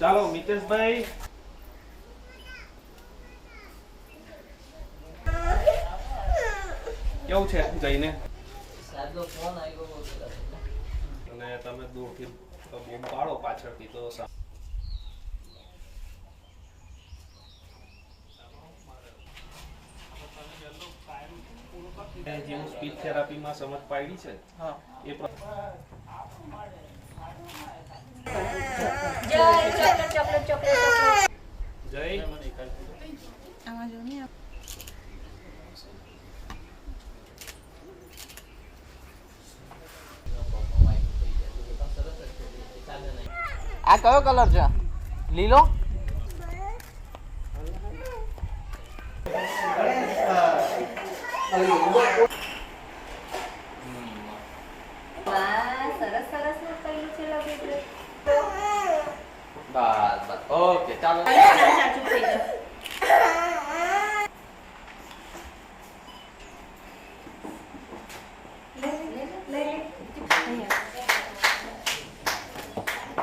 ચાલો મિતેશભાઈ. કેવું છે જઈને? ફોન. અને તમે દૂરથી બૂમ પાડો પાછળથી તો સા- જેવું સ્પીચ થેરાપીમાં સમજ પાડી છે હા. એ આ કયો કલર છે? લીલો? સરસ સરસ કઈ છે Oh, kita.